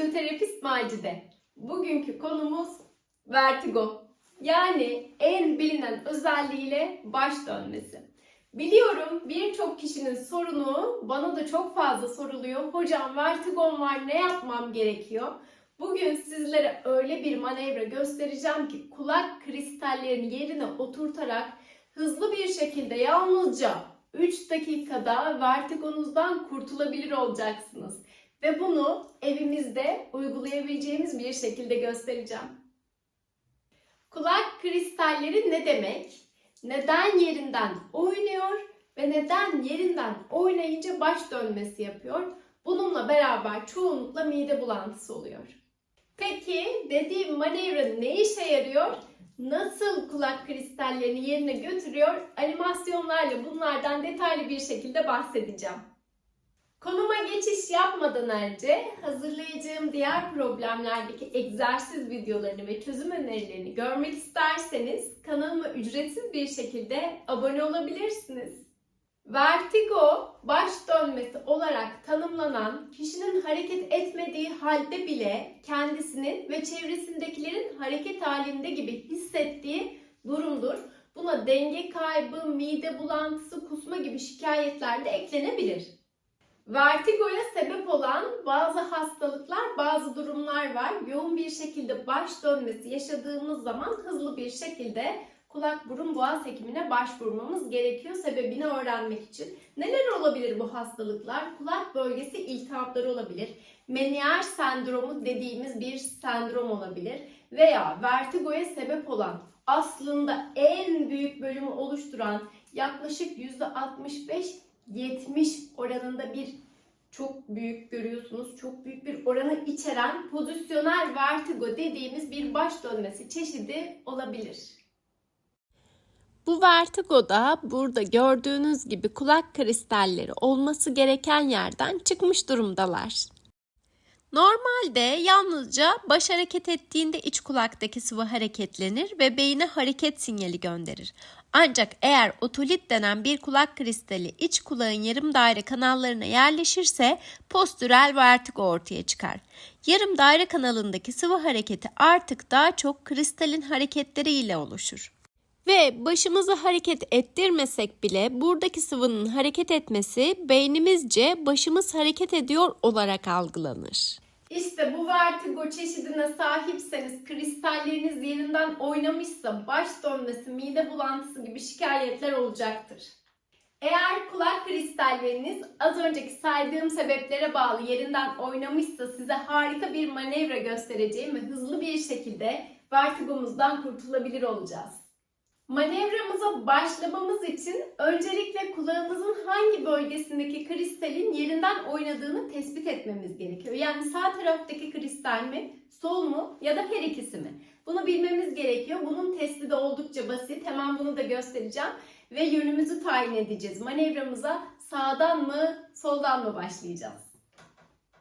fizyoterapist Macide. Bugünkü konumuz vertigo. Yani en bilinen özelliğiyle baş dönmesi. Biliyorum birçok kişinin sorunu bana da çok fazla soruluyor. Hocam vertigom var ne yapmam gerekiyor? Bugün sizlere öyle bir manevra göstereceğim ki kulak kristallerini yerine oturtarak hızlı bir şekilde yalnızca 3 dakikada vertigonuzdan kurtulabilir olacaksınız. Ve bunu evimizde uygulayabileceğimiz bir şekilde göstereceğim. Kulak kristalleri ne demek? Neden yerinden oynuyor ve neden yerinden oynayınca baş dönmesi yapıyor? Bununla beraber çoğunlukla mide bulantısı oluyor. Peki dediğim manevra ne işe yarıyor? Nasıl kulak kristallerini yerine götürüyor? Animasyonlarla bunlardan detaylı bir şekilde bahsedeceğim. Konuma geçiş yapmadan önce hazırlayacağım diğer problemlerdeki egzersiz videolarını ve çözüm önerilerini görmek isterseniz kanalıma ücretsiz bir şekilde abone olabilirsiniz. Vertigo, baş dönmesi olarak tanımlanan kişinin hareket etmediği halde bile kendisinin ve çevresindekilerin hareket halinde gibi hissettiği durumdur. Buna denge kaybı, mide bulantısı, kusma gibi şikayetler de eklenebilir. Vertigoya sebep olan bazı hastalıklar, bazı durumlar var. Yoğun bir şekilde baş dönmesi yaşadığımız zaman hızlı bir şekilde kulak burun boğaz hekimine başvurmamız gerekiyor sebebini öğrenmek için. Neler olabilir bu hastalıklar? Kulak bölgesi iltihapları olabilir. Menier sendromu dediğimiz bir sendrom olabilir. Veya vertigoya sebep olan aslında en büyük bölümü oluşturan yaklaşık %65-70 oranında bir çok büyük görüyorsunuz. Çok büyük bir oranı içeren pozisyonel vertigo dediğimiz bir baş dönmesi çeşidi olabilir. Bu vertigoda burada gördüğünüz gibi kulak kristalleri olması gereken yerden çıkmış durumdalar. Normalde yalnızca baş hareket ettiğinde iç kulaktaki sıvı hareketlenir ve beyine hareket sinyali gönderir. Ancak eğer otolit denen bir kulak kristali iç kulağın yarım daire kanallarına yerleşirse postürel vertigo ortaya çıkar. Yarım daire kanalındaki sıvı hareketi artık daha çok kristalin hareketleri ile oluşur. Ve başımızı hareket ettirmesek bile buradaki sıvının hareket etmesi beynimizce başımız hareket ediyor olarak algılanır. İşte bu vertigo çeşidine sahipseniz, kristalleriniz yerinden oynamışsa baş dönmesi, mide bulantısı gibi şikayetler olacaktır. Eğer kulak kristalleriniz az önceki saydığım sebeplere bağlı yerinden oynamışsa size harika bir manevra göstereceğim ve hızlı bir şekilde vertigomuzdan kurtulabilir olacağız. Manevramıza başlamamız için öncelikle kulağımızın hangi bölgesindeki kristalin yerinden oynadığını tespit etmemiz gerekiyor. Yani sağ taraftaki kristal mi, sol mu ya da her ikisi mi? Bunu bilmemiz gerekiyor. Bunun testi de oldukça basit. Hemen bunu da göstereceğim. Ve yönümüzü tayin edeceğiz. Manevramıza sağdan mı, soldan mı başlayacağız?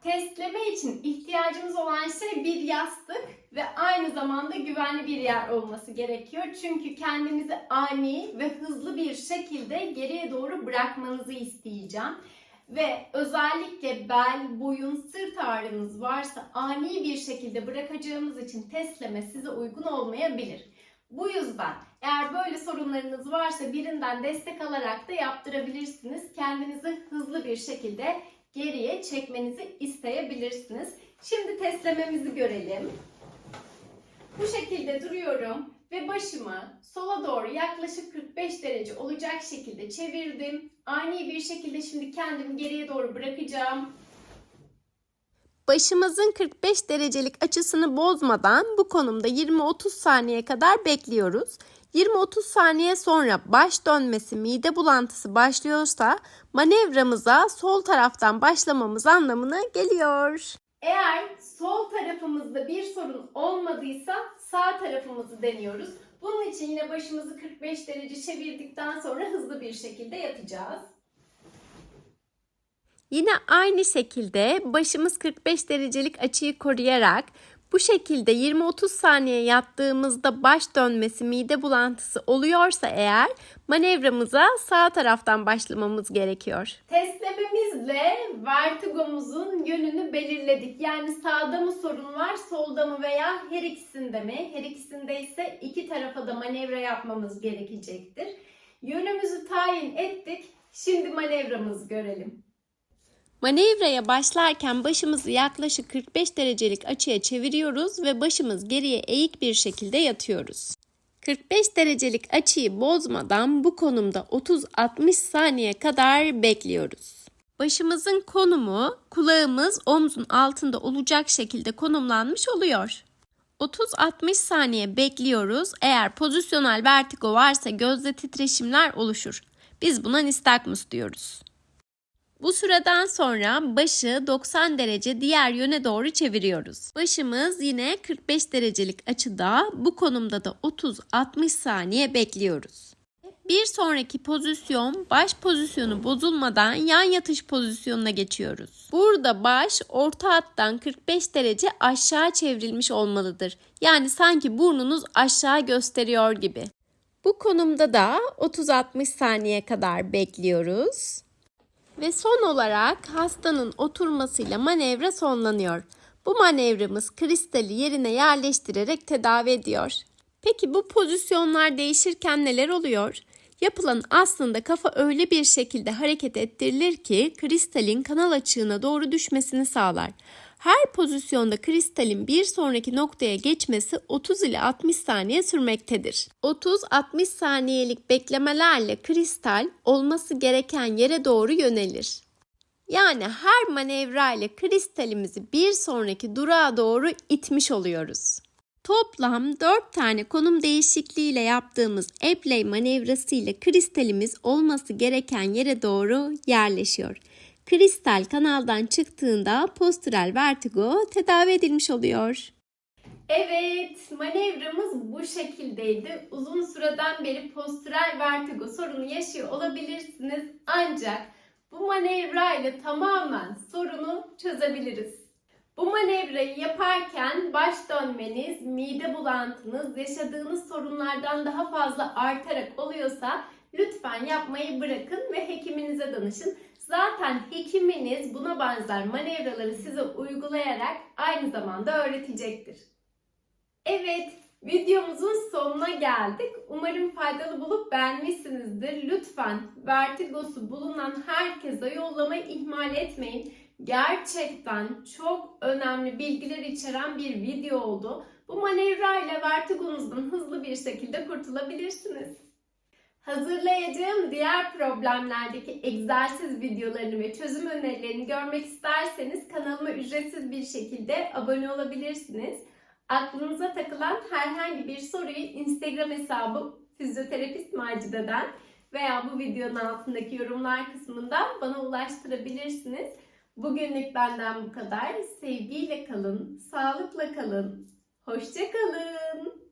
Testleme için ihtiyacımız olan şey bir yastık ve aynı zamanda güvenli bir yer olması gerekiyor. Çünkü kendinizi ani ve hızlı bir şekilde geriye doğru bırakmanızı isteyeceğim. Ve özellikle bel, boyun, sırt ağrınız varsa ani bir şekilde bırakacağımız için testleme size uygun olmayabilir. Bu yüzden eğer böyle sorunlarınız varsa birinden destek alarak da yaptırabilirsiniz. Kendinizi hızlı bir şekilde geriye çekmenizi isteyebilirsiniz. Şimdi testlememizi görelim. Bu şekilde duruyorum ve başımı sola doğru yaklaşık 45 derece olacak şekilde çevirdim. Ani bir şekilde şimdi kendimi geriye doğru bırakacağım. Başımızın 45 derecelik açısını bozmadan bu konumda 20-30 saniye kadar bekliyoruz. 20-30 saniye sonra baş dönmesi, mide bulantısı başlıyorsa manevramıza sol taraftan başlamamız anlamına geliyor. Eğer sol tarafımızda bir sorun olmadıysa sağ tarafımızı deniyoruz. Bunun için yine başımızı 45 derece çevirdikten sonra hızlı bir şekilde yatacağız. Yine aynı şekilde başımız 45 derecelik açıyı koruyarak bu şekilde 20-30 saniye yattığımızda baş dönmesi, mide bulantısı oluyorsa eğer manevramıza sağ taraftan başlamamız gerekiyor. Testlememizle vertigo Vertigo'muzun yönünü belirledik. Yani sağda mı sorun var, solda mı veya her ikisinde mi? Her ikisinde ise iki tarafa da manevra yapmamız gerekecektir. Yönümüzü tayin ettik. Şimdi manevramızı görelim. Manevraya başlarken başımızı yaklaşık 45 derecelik açıya çeviriyoruz ve başımız geriye eğik bir şekilde yatıyoruz. 45 derecelik açıyı bozmadan bu konumda 30-60 saniye kadar bekliyoruz. Başımızın konumu kulağımız omzun altında olacak şekilde konumlanmış oluyor. 30-60 saniye bekliyoruz. Eğer pozisyonel vertigo varsa gözde titreşimler oluşur. Biz buna nistagmus diyoruz. Bu süreden sonra başı 90 derece diğer yöne doğru çeviriyoruz. Başımız yine 45 derecelik açıda bu konumda da 30-60 saniye bekliyoruz. Bir sonraki pozisyon baş pozisyonu bozulmadan yan yatış pozisyonuna geçiyoruz. Burada baş orta hattan 45 derece aşağı çevrilmiş olmalıdır. Yani sanki burnunuz aşağı gösteriyor gibi. Bu konumda da 30-60 saniye kadar bekliyoruz. Ve son olarak hastanın oturmasıyla manevra sonlanıyor. Bu manevramız kristali yerine yerleştirerek tedavi ediyor. Peki bu pozisyonlar değişirken neler oluyor? Yapılan aslında kafa öyle bir şekilde hareket ettirilir ki kristalin kanal açığına doğru düşmesini sağlar. Her pozisyonda kristalin bir sonraki noktaya geçmesi 30 ile 60 saniye sürmektedir. 30-60 saniyelik beklemelerle kristal olması gereken yere doğru yönelir. Yani her manevra ile kristalimizi bir sonraki durağa doğru itmiş oluyoruz. Toplam 4 tane konum değişikliğiyle yaptığımız Epley manevrası ile kristalimiz olması gereken yere doğru yerleşiyor. Kristal kanaldan çıktığında postural vertigo tedavi edilmiş oluyor. Evet, manevramız bu şekildeydi. Uzun süreden beri postural vertigo sorunu yaşıyor olabilirsiniz. Ancak bu manevra ile tamamen sorunu çözebiliriz. Bu manevrayı yaparken baş dönmeniz, mide bulantınız, yaşadığınız sorunlardan daha fazla artarak oluyorsa lütfen yapmayı bırakın ve hekiminize danışın. Zaten hekiminiz buna benzer manevraları size uygulayarak aynı zamanda öğretecektir. Evet, videomuzun sonuna geldik. Umarım faydalı bulup beğenmişsinizdir. Lütfen vertigosu bulunan herkese yollamayı ihmal etmeyin. Gerçekten çok önemli bilgiler içeren bir video oldu. Bu manevra ile vertigonuzdan hızlı bir şekilde kurtulabilirsiniz. Hazırlayacağım diğer problemlerdeki egzersiz videolarını ve çözüm önerilerini görmek isterseniz kanalıma ücretsiz bir şekilde abone olabilirsiniz. Aklınıza takılan herhangi bir soruyu Instagram hesabı fizyoterapist Macide'den veya bu videonun altındaki yorumlar kısmından bana ulaştırabilirsiniz. Bugünlük benden bu kadar. Sevgiyle kalın, sağlıkla kalın, hoşça kalın.